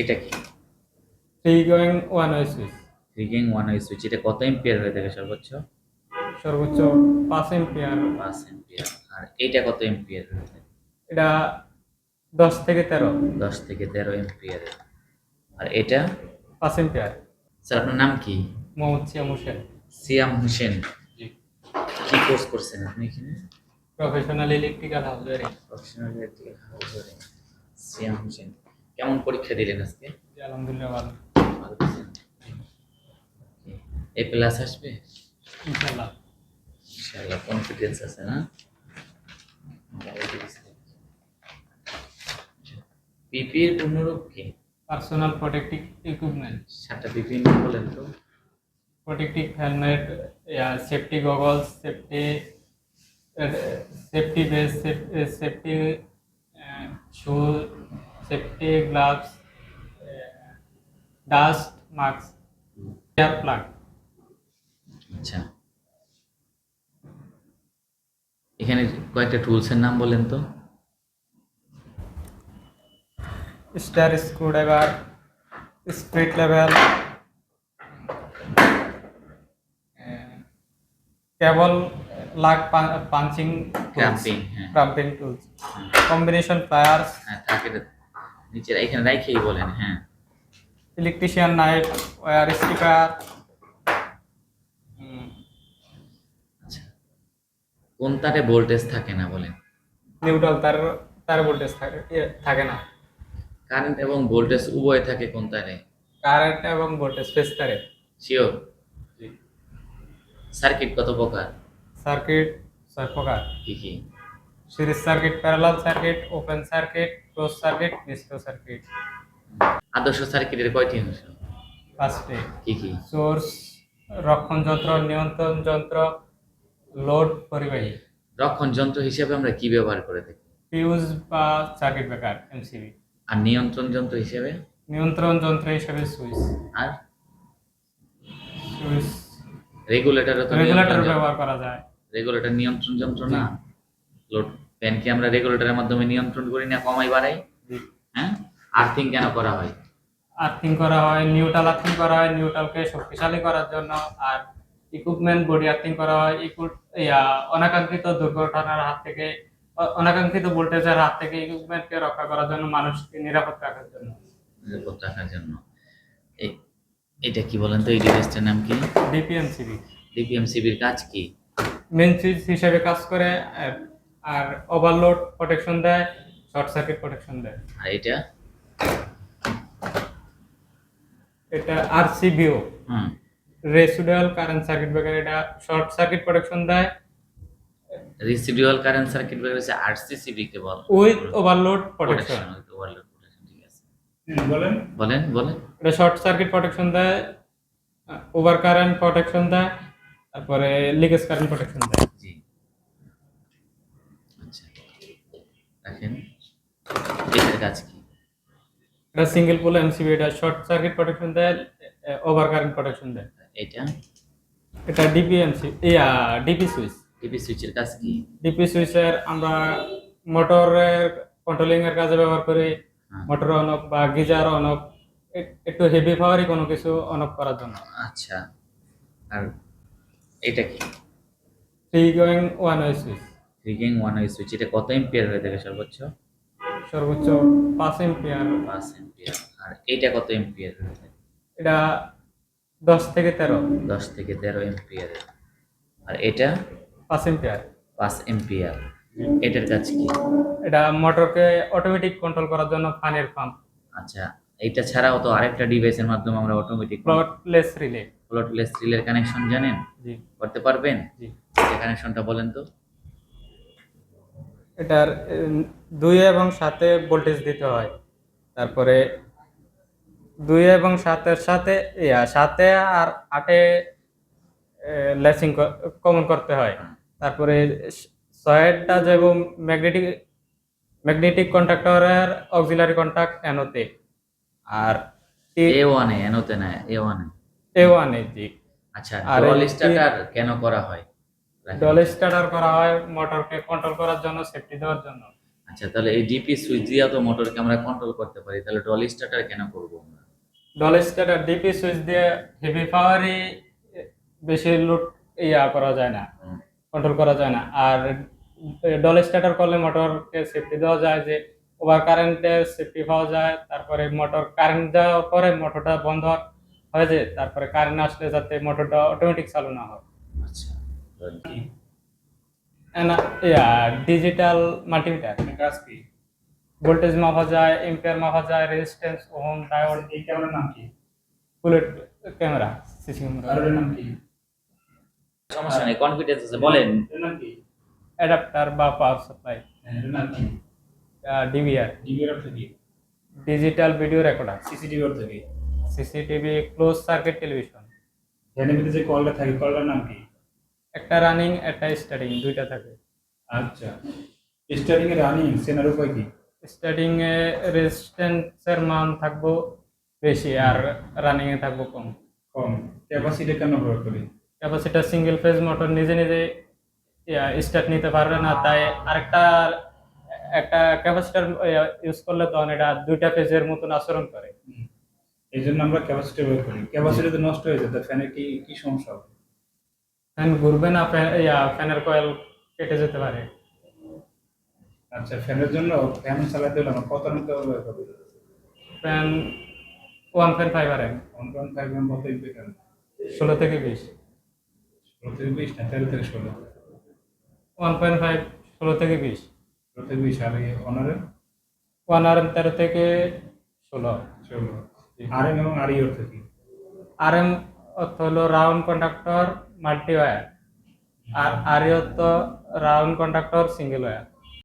এটা কি? Three gang one way switch rigging one way switch এটা কত এম্পিয়ার হয়ে থাকে সর্বোচ্চ? সর্বোচ্চ পাঁচ এম্পিয়ার পাঁচ এম্পিয়ার আর এটা কত এম্পিয়ার হয়ে থাকে এটা দশ থেকে তেরো। দশ থেকে তেরো এম্পিয়ার আর এটা? পাঁচ এম্পিয়ার স্যার আপনার নাম কি? মোহাম্মদ সিয়াম হোসেন। সিয়াম হোসেন। কি কোর্স করছেন আপনি এখানে? প্রফেশনাল ইলেকট্রিক্যাল হাউজারি প্রফেশনাল ইলেকট্রিক্যাল হাউজারে সিয়াম হোসেন। কেমন পরীক্ষা দিলেন আজকে? আলহামদুলিল্লাহ ভালো। এ প্লাস আসবে? ইনশাআল্লাহ। কনফিডেন্স আছে না? পিপি এর পূর্ণরূপ কি? পার্সোনাল প্রোটেক্টিভ ইকুইপমেন্ট সাতটা পিপি নাম বলেন তো। Protective helmet safety goggles safety safety base safety shoe Safety gloves dust mask ear plug আচ্ছা এখানে কয়েকটা টুলসের নাম বলেন তো star screwdriver spirit level cable lug punching Cramping, হ্যাঁ। ক্রাম্পিং টুলস কম্বিনেশন প্লায়ার্স হ্যাঁ থাকে তো। নিচে এখানে রাইখেই বলেন হ্যাঁ। ইলেকট্রিশিয়ান নাইট ওয়ার স্পিকার আচ্ছা। কোন তারে ভোল্টেজ থাকে না বলেন? নিউট্রাল তার তার ভোল্টেজ থাকে থাকে না। কারেন্ট এবং ভোল্টেজ উভয় থাকে কোন তারে? কারেন্ট এবং ভোল্টেজ ফেস তারে। শিওর সার্কিট কত প্রকার? সার্কিট ছয় প্রকার। কি কি? Series circuit parallel circuit open circuit close circuit নিষ্ক্রিয় সার্কিট। আদর্শ সার্কিটের কয়টি অংশ? ফার্স্টে কি কি? সোর্স রক্ষণ যন্ত্র নিয়ন্ত্রণ যন্ত্র লোড পরিবাহী। রক্ষণ যন্ত্র হিসেবে আমরা কি ব্যবহার করে থাকি? ফিউজ বা সার্কিট ব্রেকার এমসিবি। আর নিয়ন্ত্রণ যন্ত্র হিসেবে? নিয়ন্ত্রণ যন্ত্র হিসেবে সুইচ। আর? সুইচ। রেগুলেটর রেগুলেটর ব্যবহার করা যায়। রেগুলেটর নিয়ন্ত্রণ যন্ত্র না? লোড ফ্যানকে আমরা রেগুলেটরের মাধ্যমে নিয়ন্ত্রণ করি না কমাই বাড়াই? হ্যাঁ? আর্থিং কেন করা হয়? আর্থিং করা হয় নিউট্রাল আর্থিং করা হয় নিউট্রালকে শক্তিশালী করার জন্য। আর ইকুইপমেন্ট বডি আর্থিং করা হয় ইকুইপ অনাকাঙ্ক্ষিত দুর্ঘটনার হাত থেকে অনাকাঙ্ক্ষিত ভোল্টেজের হাত থেকে ইকুইপমেন্টকে রক্ষা করার জন্য মানুষকে নিরাপদ রাখার জন্য। নিরাপদ রাখার জন্য। এই- এটা কি বলেন তো? এই ডিভাইসটার নাম কি? ডিপিএমসিবি ডিপিএমসিবির কাজ কি? মেন সুইচ হিসেবে কাজ করে আর- ওভারলোড প্রোটেকশন দেয় শর্ট সার্কিট প্রোটেকশন দেয়। আর এটা? এটা আরসিবিও হুম। রেসিডুয়াল কারেন্ট সার্কিট ব্রেকার এটা শর্ট সার্কিট প্রোটেকশন দেয়। রেসিডুয়াল কারেন্ট সার্কিট ব্রেকার হচ্ছে আরসিসিবি কে বল। With overload protection protection overload protection ঠিক আছে। বলেন। বলেন বলেন। এটা শর্ট সার্কিট প্রোটেকশন দেয় ওভার কারেন্ট প্রোটেকশন দেয় তারপরে লিকেজ কারেন্ট প্রোটেকশন দেয় জি আচ্ছা রাখেন। এটার কাজ কি? এটা সিঙ্গেল পোল এমসিবি এটা শর্ট সার্কিট প্রোটেকশন দেয় ওভার কারেন্ট প্রোটেকশন দেয়। এটা? এটা ডিপিএমসি ইয়া ডিপি সুইচ ডিপি সুইচের কাজ কি? ডিপি সুইচের আমরা মোটরের কন্ট্রোলিং এর কাজে ব্যবহার করি। মোটর অন অফ বা গিজার অন অফ একটু হেভি পাওয়ারই কোনো কিছু অন অফ করার জন্য। আচ্ছা। আর এটা কি? Three gang one way switch rigging one way switch এটা কত এম্পিয়ার হয়ে থাকে সর্বোচ্চ? সর্বোচ্চ পাঁচ এম্পিয়ার পাঁচ এম্পিয়ার আর এইটা কত এম্পিয়ার হয়ে থাকে? এটা দশ থেকে তেরো। দশ থেকে তেরো এম্পিয়ার আর এটা? পাঁচ এম্পিয়ার পাঁচ এম্পিয়ার এটার কাজ কি? এটা মোটরকে অটোমেটিক কন্ট্রোল করার জন্য ফানের পাম্প আচ্ছা এটা ছাড়াও তো আরেকটা ডিভাইসের মাধ্যমে আমরা অটোমেটিক প্লটলেস রিলে ফ্লোটলেস রিলের কানেকশন জানেন? জি। করতে পারবেন? জি। এটা কানেকশনটা বলেন তো। এটার দুই এবং সাতে ভোল্টেজ দিতে হয়। তারপরে দুই এবং সাতের সাথে ইয়া সাতে আর আটে লেসিং কমন করতে হয়। তারপরে ছয়টা যেমন ম্যাগনেটিক ম্যাগনেটিক কন্ট্রাক্টরের অক্সিলারি কন্ট্যাক্ট এনোতে আর এ ওয়ানে এনোতে না এ। ওয়ানে এ ওয়ানে জি। আচ্ছা আর কেন করা হয়। ডল স্টার্টার করা হয় মোটরকে কন্ট্রোল করার জন্য সেফটি দেওয়ার জন্য। আচ্ছা তাহলে এই ডিপি সুইচ দিয়ে তো মোটরকে আমরা কন্ট্রোল করতে পারি তাহলে ডলি স্টার্টার কেন করব আমরা? ডল স্টার্টার ডিপি সুইচ দিয়ে হেভি পাওয়ারই বেশি লোড ইয়া করা যায় না কন্ট্রোল করা যায় না। আর ডল স্টার্টার করলে মোটরকে সেফটি দেওয়া যায় যে ওভার কারেন্টে সেফটি পাওয়া যায় তারপরে মোটর কারেন্ট দেওয়ার পরে মোটরটা বন্ধ হয়ে যায় তারপরে কারেন্ট আসলে যাতে মোটরটা অটোমেটিক চালু না হয়। ডিজিটাল মাল্টিমিটার কাজ কি ভোল্টেজ মাপা যায় এম্পিয়ার মাপা যায় রেজিস্ট্যান্স ওহম ডায়োড এই ক্যামেরার নাম কি? বুলেট ক্যামেরা সিসি ক্যামেরা এর নাম কি? সমস্যা নেই কনফিডেন্স আছে বলেন। নাম কি? অ্যাডাপ্টার বা পাওয়ার সাপ্লাই নাম কি? ডিভিআর ডিবির অর্থ ডিজিটাল ভিডিও রেকর্ডার সিসিটিভি অর্থ কি সিসিটিভি ক্লোজ সার্কিট টেলিভিশন ফ্যানের ভিতরে যে কলটা থাকে কলটার নাম কি? একটা রানিং একটা স্টার্টিং দুইটা থাকে। আচ্ছা। স্টারিং এর রানিং সেনার উপায় কি? স্টার্টিং এ রেজিস্ট্যান্সের মান থাকব বেশি আর রানিং এ থাকব কম। কম। ক্যাপাসিটি কেন ব্যবহার করি? ক্যাপাসিটার সিঙ্গেল ফেজ মোটর নিজে নিজে স্টার্ট নিতে পারবে না তাই আরেকটা একটা ক্যাপাসিটার ইউজ করলে তখন এটা দুইটা ফেজের মতন আচরণ করে। এই জন্য আমরা ক্যাপাসিটি ব্যবহার করি। ক্যাপাসিটি তো নষ্ট হয়ে যায় ফ্যানের কি কি সমস্যা হবে? ফ্যান ঘুরবে না ইয়া ফ্যানের কয়েল কেটে যেতে পারে। আচ্ছা ফ্যানের জন্য ফ্যান চালাতে হলে কত নিতে করব fan one point five R M. One point five R কত ইম্পে কেন ষোলো থেকে বিশ। ষোলো থেকে বিশ না তেরো থেকে ষোলো? ওয়ান পয়েন্ট ফাইভ ষোলো থেকে বিশ। ষোলো থেকে বিশ আর one R M? One R M তেরো থেকে ষোলো। ষোলো। আর এম এবং আর ই অর্থ কি? আর এম অর্থ হলো রাউন্ড কন্ডাক্টর মাল্টি ওয়্যার আর আর ই অর্থ রাউন্ড কন্ডাক্টর সিঙ্গেল ওয়্যার